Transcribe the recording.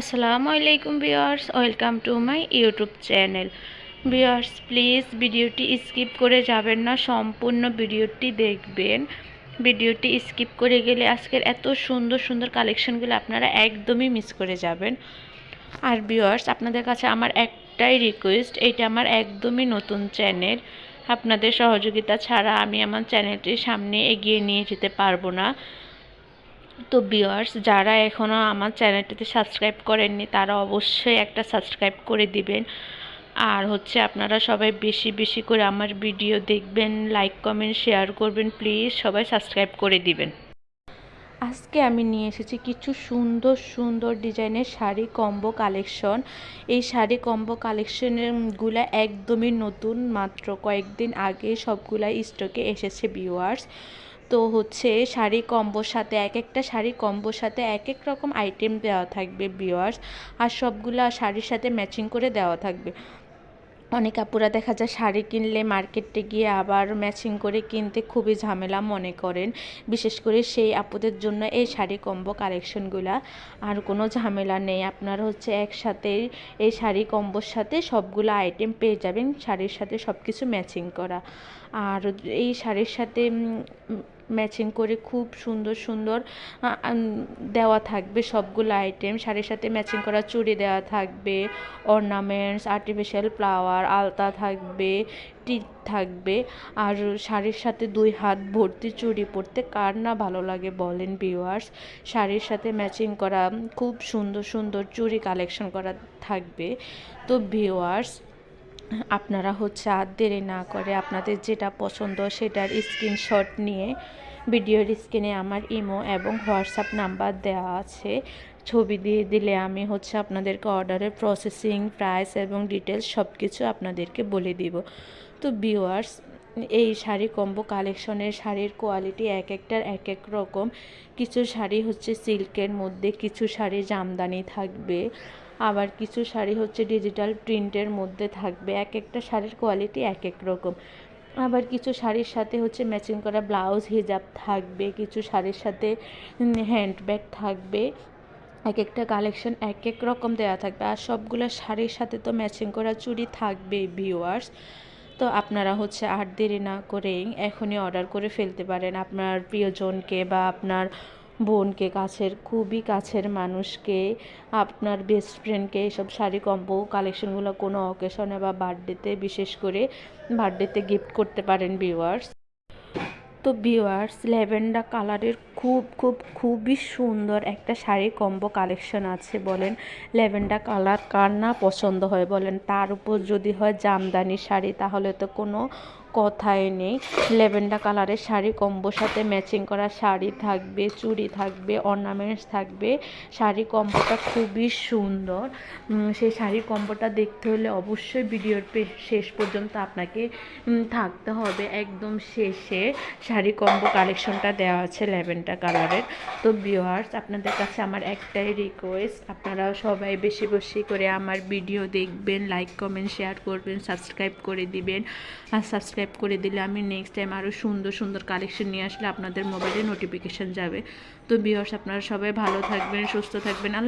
আসসালামু আলাইকুম viewers, welcome to my YouTube channel. Viewers, please ভিডিওটি স্কিপ করে যাবেন না, সম্পূর্ণ ভিডিওটি দেখবেন। ভিডিওটি স্কিপ করে গেলে আজকের এত সুন্দর সুন্দর কালেকশনগুলো আপনারা একদমই মিস করে যাবেন। আর ভিউয়ার্স, আপনাদের কাছে আমার একটাই রিকোয়েস্ট এটা আমার একদমই নতুন চ্যানেল। আপনাদের সহযোগিতা ছাড়া আমি আমার চ্যানেলটির সামনে এগিয়ে নিয়ে যেতে পারব না। তো ভিউয়ার্স যারা এখনও আমার চ্যানেলটিতে সাবস্ক্রাইব করেননি, তারা অবশ্যই একটা সাবস্ক্রাইব করে দিবেন। আর হচ্ছে আপনারা সবাই বেশি বেশি করে আমার ভিডিও দেখবেন লাইক কমেন্ট শেয়ার করবেন প্লিজ সবাই সাবস্ক্রাইব করে দিবেন। আজকে আমি নিয়ে এসেছি কিছু সুন্দর সুন্দর ডিজাইনের শাড়ি কম্বো কালেকশন এই শাড়ি কম্বো কালেকশনগুলো একদমই নতুন, মাত্র কয়েকদিন আগে সবগুলাই স্টকে এসেছে ভিউয়ার্স তো হচ্ছে শাড়ি কম্বোর সাথে এক একটা শাড়ি কম্বোর সাথে এক এক রকম আইটেম দেওয়া থাকবে বিয়ার্স আর সবগুলো শাড়ির সাথে ম্যাচিং করে দেওয়া থাকবে। অনেক আপুরা দেখা যায় শাড়ি কিনলে মার্কেটে গিয়ে আবার ম্যাচিং করে কিনতে খুবই ঝামেলা মনে করেন। বিশেষ করে সেই আপুদের জন্য এই শাড়ি কম্বো কালেকশনগুলা আর কোনো ঝামেলা নেই। আপনারা হচ্ছে একসাথে এই শাড়ি কম্বোর সাথে সবগুলো আইটেম পেয়ে যাবেন, শাড়ির সাথে সব কিছু ম্যাচিং করা। আর এই শাড়ির সাথে ম্যাচিং করে খুব সুন্দর সুন্দর দেওয়া থাকবে সবগুলো আইটেম শাড়ির সাথে ম্যাচিং করা চুড়ি দেওয়া থাকবে অর্নামেন্টস আর্টিফিশিয়াল ফ্লাওয়ার আলতা থাকবে, টিপ থাকবে। আর শাড়ির সাথে দুই হাত ভর্তি চুড়ি পরতে কার না ভালো লাগে বলেন ভিউয়ার্স শাড়ির সাথে ম্যাচিং করা, খুব সুন্দর সুন্দর চুড়ি কালেকশন করা থাকবে। তো ভিউয়ার্স আপনারা হচ্ছে আর দেরি না করে আপনাদের যেটা পছন্দ সেটার স্ক্রিনশট নিয়ে, ভিডিওর স্ক্রিনে আমার ইমো এবং হোয়াটসঅ্যাপ নাম্বার দেওয়া আছে। ছবি দিয়ে দিলে আমি হচ্ছে আপনাদেরকে অর্ডারের প্রসেসিং প্রাইস এবং ডিটেলস সব কিছু আপনাদেরকে বলে দিব। তো ভিউয়ার্স এই শাড়ি কম্বো কালেকশনের শাড়ির কোয়ালিটি এক একটার এক এক রকম। কিছু শাড়ি হচ্ছে সিল্কের মধ্যে, কিছু শাড়ি জামদানি থাকবে। আবার কিছু শাড়ি হচ্ছে ডিজিটাল প্রিন্টের মধ্যে থাকবে। এক একটা শাড়ির কোয়ালিটি এক এক রকম। আবার কিছু শাড়ির সাথে হচ্ছে ম্যাচিং করা ব্লাউজ হিজাব থাকবে, কিছু শাড়ির সাথে হ্যান্ডব্যাগ থাকবে। এক একটা কালেকশন এক এক রকম দেওয়া থাকবে। আর সবগুলো শাড়ির সাথে তো ম্যাচিং করা চুড়ি থাকবে ভিউয়ার্স তো আপনারা হচ্ছে আর দেরি না করেই এখনই অর্ডার করে ফেলতে পারেন। আপনার প্রিয়জনকে বা আপনার বোনকে, কাছের, খুবই কাছের মানুষকে, আপনার বেস্ট ফ্রেন্ডকে এসব শাড়ি কম্বো কালেকশনগুলো কোনো অকেশনে বা বার্থডেতে বিশেষ করে বার্থডেতে গিফট করতে পারেন ভিউয়ার্স তো ভিউয়ার্স ল্যাভেন্ডার কালারের খুব খুব, খুবই সুন্দর একটা শাড়ি কম্বো কালেকশন আছে বলেন। ল্যাভেন্ডার কালার কার না পছন্দ হয় বলেন। তার উপর যদি হয় জামদানি শাড়ি, তাহলে তো কোনো কথাই নেই। ল্যাভেন্ডার কালারের শাড়ি কম্বোর সাথে ম্যাচিং করা শাড়ি থাকবে, চুড়ি থাকবে অর্নামেন্টস থাকবে। শাড়ি কম্বোটা খুবই সুন্দর। সেই শাড়ি কম্বোটা দেখতে হলে অবশ্যই ভিডিওর শেষ পর্যন্ত আপনাকে থাকতে হবে। একদম শেষে শাড়ি কম্বো কালেকশনটা দেওয়া আছে ল্যাভেন্ডার কালারের তো ভিওয়ার্স আপনাদের কাছে আমার একটাই রিকোয়েস্ট আপনারা সবাই বেশি বেশি করে আমার ভিডিও দেখবেন লাইক কমেন্ট শেয়ার করবেন সাবস্ক্রাইব করে দিবেন। আর সাবস্ক্রাইব সাবস্ক্রাইব করে দিলে আমি নেক্সট টাইম আরও সুন্দর সুন্দর কালেকশন নিয়ে আসলে আপনাদের মোবাইলে নোটিফিকেশান যাবে। তো ভিউয়ার্স আপনারা সবাই ভালো থাকবেন, সুস্থ থাকবেন।